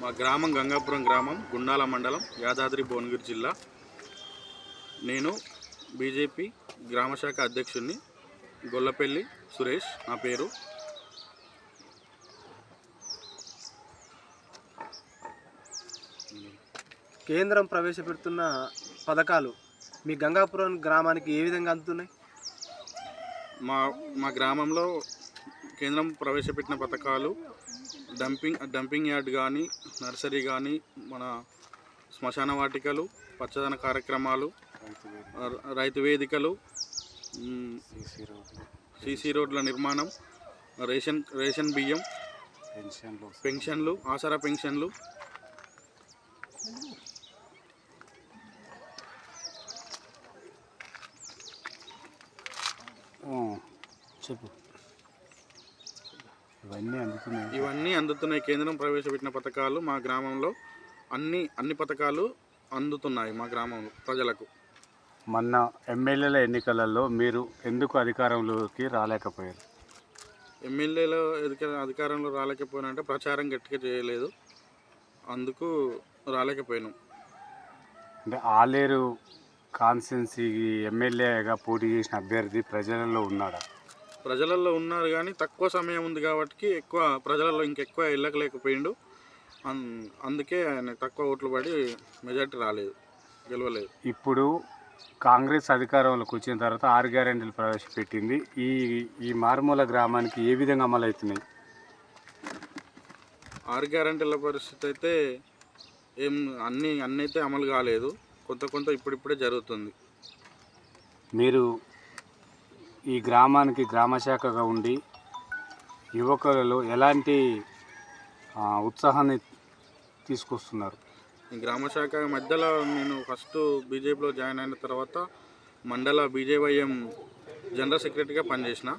మా గ్రామం గంగాపురం గ్రామం గుండాల మండలం యాదాద్రి భువనగిరి జిల్లా. నేను బీజేపీ గ్రామశాఖ అధ్యక్షుడిని గొల్లపల్లి సురేష్ నా పేరు. కేంద్రం ప్రవేశపెడుతున్న పథకాలు మీ గంగాపురం గ్రామానికి ఏ విధంగా అందుతున్నాయి? మా మా గ్రామంలో కేంద్రం ప్రవేశపెట్టిన పథకాలు డంపింగ్ డంపింగ్ యార్డ్ కానీ నర్సరీ కానీ మన శ్మశాన వాటికలు పచ్చదన కార్యక్రమాలు రైతు వేదికలు సిసి సీసీ రోడ్ల నిర్మాణం రేషన్ రేషన్ బియ్యం పెన్షన్లు ఆసరా పెన్షన్లు. చెప్పు. ఇవన్నీ అందుతున్నాయి. ఇవన్నీ అందుతున్నాయి. కేంద్రం ప్రవేశపెట్టిన పథకాలు మా గ్రామంలో అన్ని అన్ని పథకాలు అందుతున్నాయి మా గ్రామంలో ప్రజలకు. మొన్న ఎమ్మెల్యేల ఎన్నికలలో మీరు ఎందుకు అధికారంలోకి రాలేకపోయారు? ఎమ్మెల్యేలో అధిక అధికారంలో రాలేకపోయినంటే ప్రచారం గట్టిగా చేయలేదు. అందుకు రాలేకపోయినాం. అంటే ఆలేరు కాన్స్టిట్యున్సీ ఎమ్మెల్యేగా పోటీ చేసిన అభ్యర్థి ప్రజలలో ఉన్నాడా? ప్రజలలో ఉన్నారు కానీ తక్కువ సమయం ఉంది కాబట్టి ఎక్కువ ప్రజలలో ఇంకెక్కువ వెళ్ళకలేకపోయిండు. అందుకే ఆయన తక్కువ ఓట్లు పడి మెజార్టీ రాలేదు గెలవలేదు. ఇప్పుడు కాంగ్రెస్ అధికారంలోకి వచ్చిన తర్వాత ఆరు గ్యారెంటీలు ప్రవేశపెట్టింది. ఈ ఈ మారుమూల గ్రామానికి ఏ విధంగా అమలు అవుతున్నాయి? ఆరు గ్యారంటీల పరిస్థితి అయితే ఏం అన్ని అన్ని అయితే అమలు కాలేదు. కొంత కొంత ఇప్పుడిప్పుడే జరుగుతుంది. మీరు ఈ గ్రామానికి గ్రామశాఖగా ఉండి యువకులలో ఎలాంటి ఉత్సాహాన్ని తీసుకొస్తున్నారు? ఈ గ్రామ శాఖ మధ్యలో నేను ఫస్ట్ బీజేపీలో జాయిన్ అయిన తర్వాత మండల బీజేవైఎం జనరల్ సెక్రటరీగా పనిచేసిన.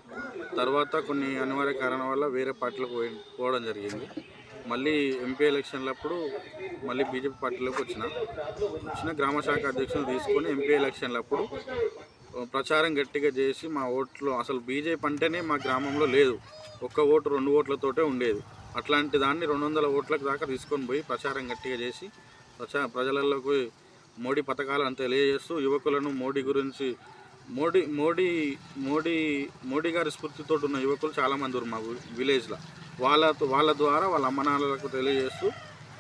తర్వాత కొన్ని అనివార్య కారణం వల్ల వేరే పార్టీలకు పోయి పోవడం జరిగింది. మళ్ళీ ఎంపీ ఎలక్షన్లప్పుడు మళ్ళీ బీజేపీ పార్టీలోకి వచ్చిన. వచ్చిన గ్రామ శాఖ అధ్యక్షులు తీసుకొని ఎంపీ ఎలక్షన్లప్పుడు ప్రచారం గట్టిగా చేసి మా ఓట్లు అసలు బీజేపీ అంటేనే మా గ్రామంలో లేదు. ఒక్క ఓటు రెండు ఓట్లతోటే ఉండేది. అట్లాంటి దాన్ని రెండు వందల ఓట్లకు దాకా తీసుకొని పోయి ప్రచారం గట్టిగా చేసి ప్రచా ప్రజలలోకి మోడీ పథకాలను తెలియజేస్తూ యువకులను మోడీ గురించి మోడీ మోడీ మోడీ మోడీ గారి స్ఫూర్తితో ఉన్న యువకులు చాలామంది ఉన్నారు మా విలేజ్లో. వాళ్ళ వాళ్ళ ద్వారా వాళ్ళ అమ్మనాన్నలకు తెలియజేస్తూ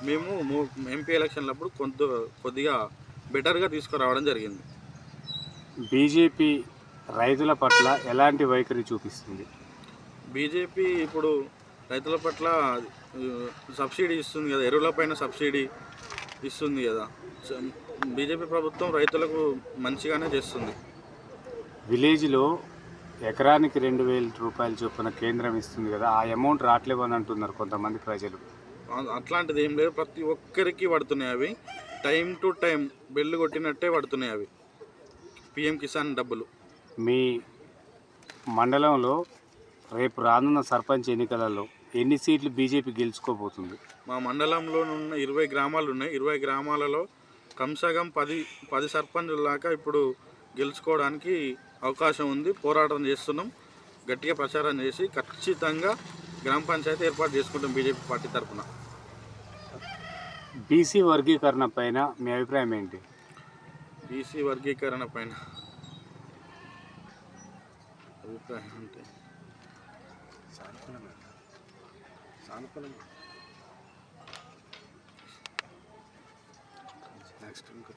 మేము ఎంపీ ఎలక్షన్లప్పుడు కొంత కొద్దిగా బెటర్గా తీసుకురావడం జరిగింది. బీజేపీ రైతుల పట్ల ఎలాంటి వైఖరి చూపిస్తుంది? బీజేపీ ఇప్పుడు రైతుల పట్ల సబ్సిడీ ఇస్తుంది కదా ఎరువుల పైన సబ్సిడీ ఇస్తుంది కదా. బీజేపీ ప్రభుత్వం రైతులకు మంచిగానే చేస్తుంది. విలేజ్లో ఎకరానికి రెండు వేల రూపాయల చొప్పున కేంద్రం ఇస్తుంది కదా ఆ అమౌంట్ రావట్లేవని అంటున్నారు కొంతమంది ప్రజలు. అట్లాంటిది ఏం లేదు ప్రతి ఒక్కరికి పడుతున్నాయి అవి. టైం టు టైం బెల్లు కొట్టినట్టే పడుతున్నాయి అవి. పిఎం కిసాన్ డబ్బులు. మీ మండలంలో రేపు రానున్న సర్పంచ్ ఎన్నికలలో ఎన్ని సీట్లు బీజేపీ గెలుచుకోబోతుంది? మా మండలంలో ఉన్న ఇరవై గ్రామాలు ఉన్నాయి. ఇరవై గ్రామాలలో కంసగం పది పది సర్పంచుల దాకా ఇప్పుడు గెలుచుకోవడానికి అవకాశం ఉంది. పోరాటం చేస్తున్నాం. గట్టిగా ప్రచారం చేసి ఖచ్చితంగా గ్రామ పంచాయతీ ఏర్పాటు చేసుకుంటాం బీజేపీ పార్టీ తరఫున. బీసీ వర్గీకరణ పైన మీ అభిప్రాయం ఏంటి? బీసీ వర్గీకరణ పైన అభిప్రాయం అంటే? నెక్స్ట్ ఇంకా